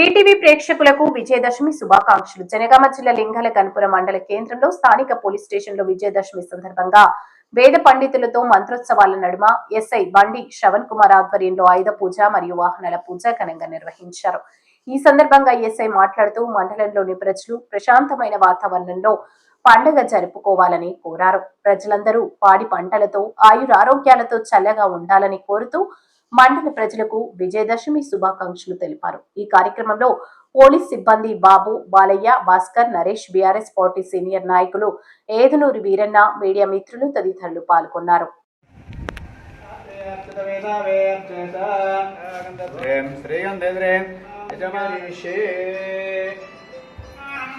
BTV ప్రేక్షకులకు విజయదశమి శుభాకాంక్షలు. జనగామ జిల్లా లింగాల గణపుర మండల కేంద్రంలో స్థానిక పోలీస్ స్టేషన్లో విజయదశమి సందర్భంగా వేద పండితులతో మంత్రోత్సవాల నడుమ ఎస్ఐ బండి శ్రవణ్ కుమార్ ఆధ్వర్యంలో ఆయుధ పూజ మరియు వాహనాల పూజ ఘనంగా నిర్వహించారు. ఈ సందర్భంగా ఎస్ఐ మాట్లాడుతూ మండలంలోని ప్రజలు ప్రశాంతమైన వాతావరణంలో పండుగ జరుపుకోవాలని కోరారు. ప్రజలందరూ పాడి పంటలతో ఆయురారోగ్యాలతో చల్లగా ఉండాలని కోరుతూ మండల ప్రజలకు విజయదశమి శుభాకాంక్షలు తెలిపారు. ఈ కార్యక్రమంలో పోలీస్ సిబ్బంది Babu Balayya Bhaskar Naresh BRS party senior నాయకులు ఏదునూరి వీరన్న మీడియా మిత్రులు తదితరులు పాల్గొన్నారు. శ్రీగంధేంద్రేం యజమానిషే.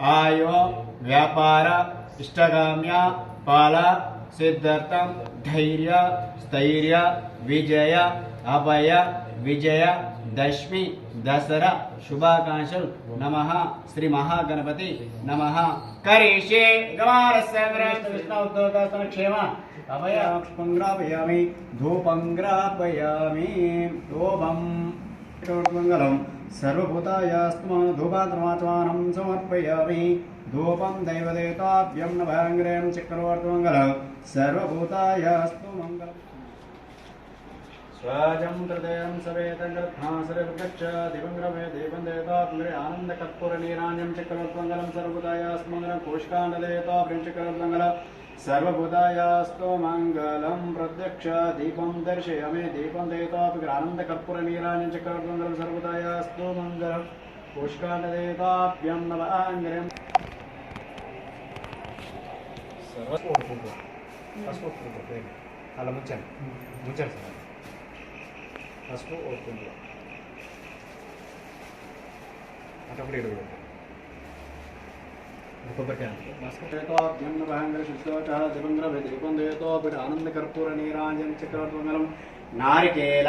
आयो, व्यापार, इष्टगाम्य, पाल, सिद्धार्थ, धैर्य, स्थैर्य, विजय, अभय, विजय, दशमी, दसरा शुभाकांक्ष नम, श्री महागणपति, नम। करिष्ये गवारस्य संक्षेम अभय पंग्रापयामि धूपं ग्रापयामि धूपं मंगलम् सर्वभूतायास्तुमधूपात्रमाचमानं समर्पयामि। धूपं दैवदेवताभ्यं नभाङ्ग्रेण चक्रवर्तमङ्गल। सर्वभूतायास्तु मङ्गल स्वजं हृदयं सवेदङ्गध्नासरगच्छ दिवङ्ग्रमे देवं देवतात्मरे आनन्दकर्पूरनीराण्यं चक्रवर्तमङ्गलं, सर्वभूतायास्तुमङ्गलं कोशकाण्डदेवताभ्यं चक्रवर्तमङ्गल। కోష్కాండదేవతాభ్యం చక్రవర్తమంగళం సర్వభూతాయాస్తు మంగళం ప్రత్యక్ష దీపం దర్శయామి. దీపం దేవతాపి ఆనందకర్పూర నీరాణ్యం చక్రవర్తమంగళం సర్వభూతాయాస్తు మంగళం. కోష్కాండదేవతాభ్యం నవాంగ్రం అలా ముంచాను ముంచాను సార్. పసుపు ఓడుతుంది అటప్పుడు ఇడుగు ఆనందకర్పూర నీరాజం చక్రవర్తమంగళం నారికేల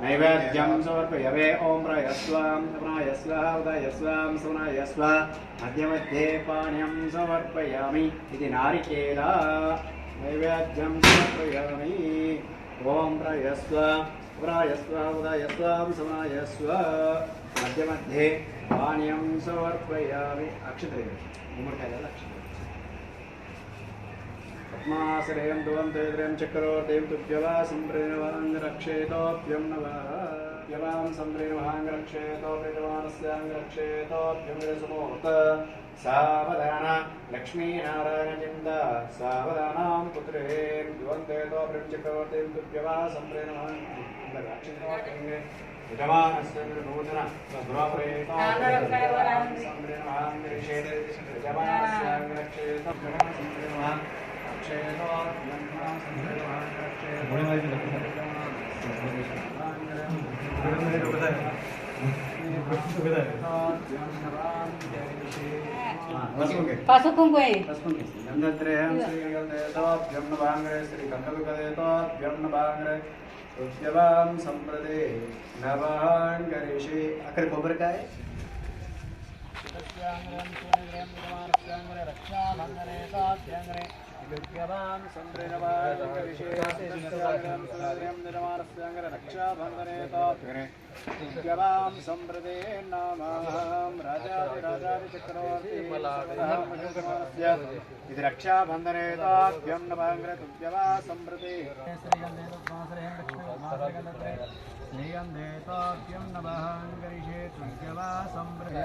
నైవేద్యం సమర్పయవే. ఓం ప్రయస్వాం ప్రాయస్వ ఉదయస్వాం సునయస్వ మధ్య మధ్యే పాణ్యం సమర్పయామి. ఇది నారికేల నైవేద్యం సమర్పయామి. ఓం ప్రయస్వ. ప్రాయస్వ ఉదయస్వాం సునయస్వ మధ్య మధ్యే పానీయం సమర్పయామి అక్షత్రే గుమ్మడికాయ అక్షత్రే పద్మాశ్రయం దువంతేంద్రియం చక్రవర్తిం తుభ్యవాసం ప్రేణవాంగరక్షేతోభ్యం నవాం సంప్రేణవాంగరక్షేతోప్రేణవానస్యాంగరక్షేతోభ్యం సుమూర్త సావధాన లక్ష్మీనారాయణచింద సావధానాం పుత్రే దువంతేతోభ్యం చక్రవర్తిం తుభ్యవాసం ప్రేణవాంగరక్షేతోభ్యం యజమానస్య నూతన గృహప్రేతో సంప్రేణవాంగరిషేత యజమానస్యాంగరక్షేతోభ్యం సంప్రేణవాంగ పసుపు కుంకుమ అక్కడ కొబ్బరికాయ విద్యమాన్ సంప్రదాయం సంప్రదే నామాహం రాజాదిరాజాది చక్రవర్తి ఇది రక్షాబంధనే తాభ్యం నభంగ్ర తుభ్యవా సంప్రదే శ్రీయందేతాభ్యం నభంగరిషే తుభ్యవా సంప్రదే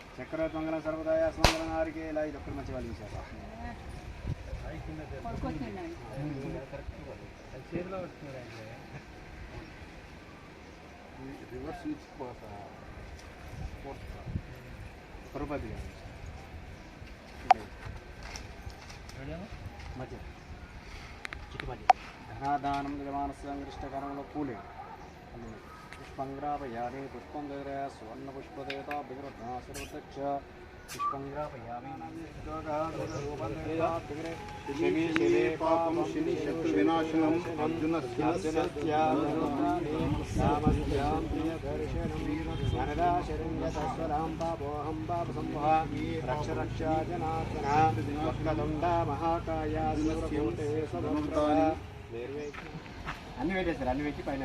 కుటు నారికేల సర్వదాయ సర్వదాయ స్మంగళ ఇలా ఇది ఒక్కటి మంచి వాళ్ళు చూసారు రివర్స్ స్విచ్ పరుపతి మధ్య. చుట్టుపక్కల ధనాదానం నిర్మాణస్యాంగృష్టకరంలో పూలే కూలే. పుష్పం దగ్గర సువర్ణ పుష్పదేత బిగ్రధాసర్వతక్ష పుష్పంగ్రాపయామి శని శని పాపం శని శత్రు వినాశనం అర్జున పాపోహం పాప సంభవ రక్ష రక్ష జనార్దన వక్రతుండ మహాకాయ సూరకోటే సమృతాని అన్ని పెట్టేస్తారు అన్ని పెట్టి పైన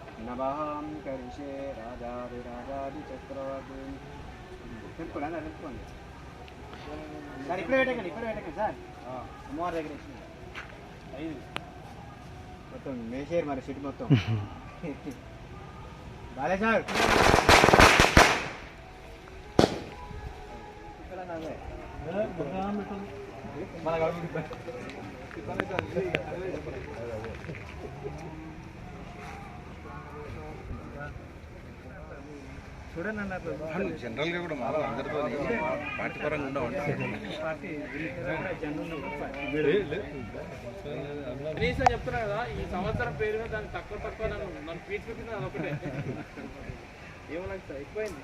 నభాం కరిషే రాజాదిరాజాది చక్రవర్తి. తెలుపుకోండి తెలుపుకోండి సార్ ఇప్పుడే పెట్టకండి ఇప్పుడే పెట్టకండి సార్. అమ్మవారి దగ్గర ఐదు. మొత్తం మేసేరు మరి సిటీ మొత్తం. బాలే సార్. మన చూడండి జనరల్గా కూడా మాలో అందరితో పార్టీ పరంగా ఉండవు కనీసం చెప్తున్నా కదా ఈ సంవత్సరం పేరు మీద దానికి తక్కువ తక్కువ నన్ను నన్ను పీచి పెట్టింది అది ఒకటే ఏమో నాకు ఎక్కువైంది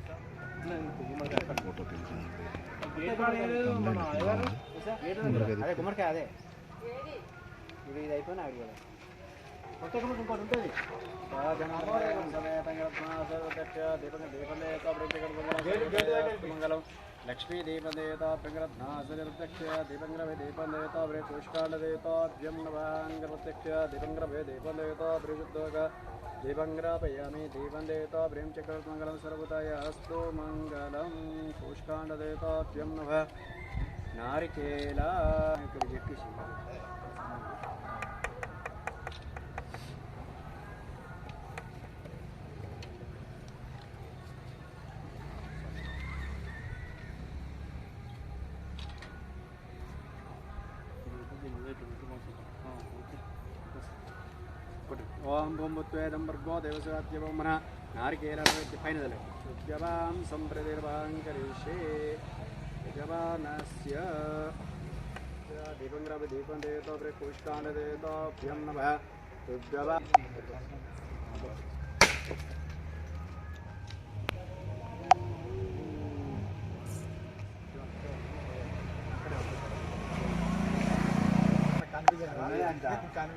అదే గుమ్మడికాయ అదే ఇది ఇది అయిపోయినా ఆడి కూడా కొత్త గుమ్మడి ఇంకోటి ఉంటుంది लक्ष्मीदीपदेता पिङ्ग्रध्नासनिर्त्यक्ष्य दीपङ्ग्रभे दीपदेता वृपुष्काण्डदेताभ्यं नवाङ्ग्रप्रत्यक्ष्य दीपङ्ग्रभे दीपदेता वृषुद्योग दीपङ्ग्रापयामि दीपन्देता प्रें चक्रमङ्गलं सर्वताय अस्तु मङ्गलं पुष्काण्डदेताभ्यं नभः नारिकेला ಓಂ ಬೊಂಬತ್ವೇ ದಂಬರ್ಗೋ ದೇವಸರಾತ್ಯ ಬೊಮ್ಮನ ನಾರಿಕೇರವೇತ್ಯ ಫೈನದಲ್ಲಿ ಯಜವಾಂ ಸಂಪ್ರದಿರ್ವಾಂ ಕರಿಷೇ ಯಜಮಾನಸ್ಯ ದೀಪಂಗ್ರವ ದೀಪಂ ದೇವತಾಭ್ರೆ ಕುಷ್ಟಾನ ದೇವತಾಭ್ಯಂ ನಮಃ ದುರ್ಜವಾ పుష్కాండ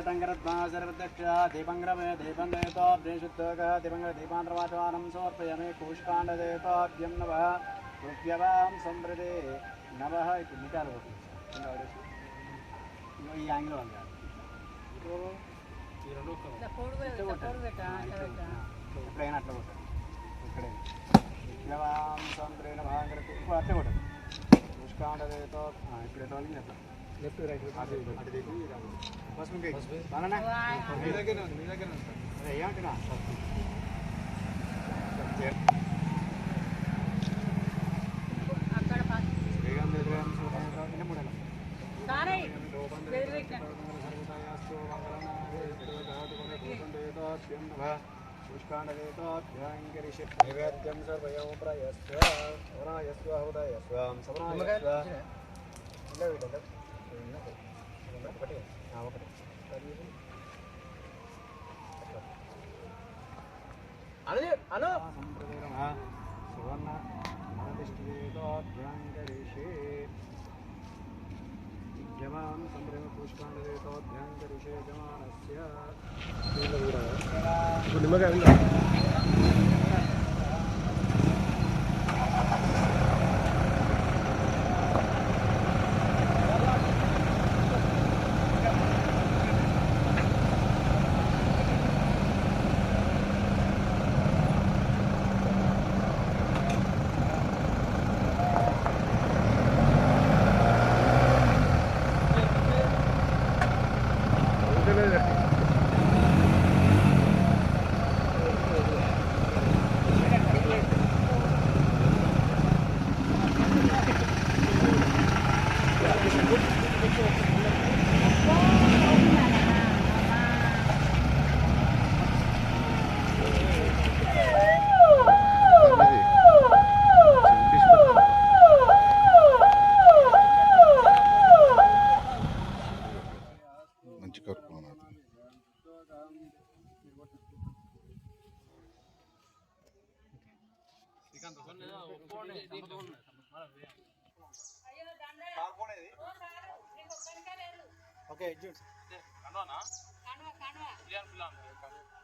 దేవతాభ్యం నమ ఉద్యమా దీపంగ్రమే దీపం దేతో ప్రేషుద్ధోగ దీపంగ్ర దీపాంధ్రవాచవానం సమర్పయమే కూష్కాండదేతోభ్యం నవ రుప్యవాం సంప్రదే నవ ఇప్పుడు మిఠాలు ఈ యాంగిల్ వాళ్ళు ఎప్పుడైనా అట్లా కొట్టాలి ఇక్కడే. విప్లవాం సంప్రేణ భాగరతి ఇప్పుడు అట్లే కొట్టాలి పుష్కాండదేతో ఇప్పుడు ఎట్లా వాళ్ళకి చెప్తాం లెఫ్ట్ రైట్ బస్ ఉంది బాగా మీ దగ్గర మీ దగ్గర ఏమంటున్నా నైవేద్యం సర్వయం ప్రయస్వ వరాయస్వ హృదయస్వ సమరాయస్వ ఒకటి ఒకటి అను సువర్ణ మనదిష్టివేదోభ్యాంకరిషే జమాం तान् संभ्रमपुष्काण्डरेतोऽभ्यान्तरिषेजमानस्य జమానస్య ఓకే చూడు కనువనా కనువ కనువ